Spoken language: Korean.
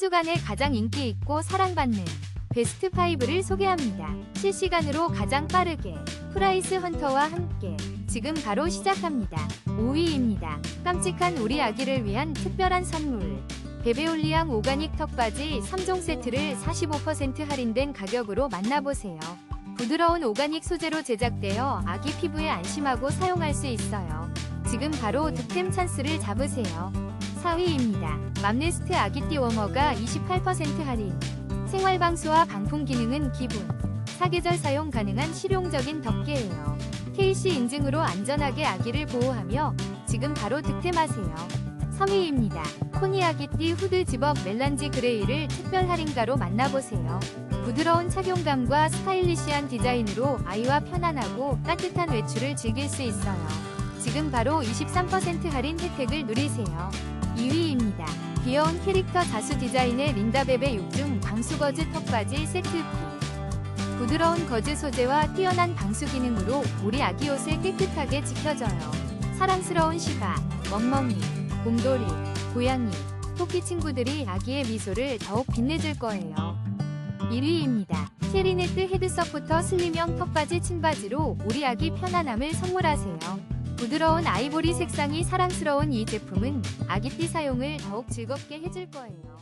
주간에 가장 인기 있고 사랑받는 베스트 5를 소개합니다. 실시간으로 가장 빠르게 프라이스 헌터와 함께 지금 바로 시작합니다. 5위입니다. 깜찍한 우리 아기를 위한 특별한 선물. 베베올리앙 오가닉 턱바지 3종 세트를 45% 할인된 가격으로 만나보세요. 부드러운 오가닉 소재로 제작되어 아기 피부에 안심하고 사용할 수 있어요. 지금 바로 득템 찬스를 잡으세요. 4위입니다. 맘네스트 아기띠 워머가 28% 할인. 생활방수와 방풍 기능은 기본. 사계절 사용 가능한 실용적인 덮개예요. KC 인증으로 안전하게 아기를 보호하며 지금 바로 득템하세요. 3위입니다. 코니 아기띠 후드 집업 멜란지 그레이를 특별 할인가로 만나보세요. 부드러운 착용감과 스타일리시한 디자인으로 아이와 편안하고 따뜻한 외출을 즐길 수 있어요. 지금 바로 23% 할인 혜택을 누리세요. 2위입니다. 귀여운 캐릭터 자수 디자인의 린다베베 6중 방수 거즈 턱바지 세트 부드러운 거즈 소재와 뛰어난 방수 기능으로 우리 아기 옷을 깨끗하게 지켜줘요. 사랑스러운 시바, 멍멍이, 곰돌이, 고양이, 토끼 친구들이 아기의 미소를 더욱 빛내줄 거예요. 1위입니다. 체리네트 헤드 서포터 슬림형 턱바지 친바지로 우리 아기 편안함을 선물하세요. 부드러운 아이보리 색상이 사랑스러운 이 제품은 아기띠 사용을 더욱 즐겁게 해줄 거예요.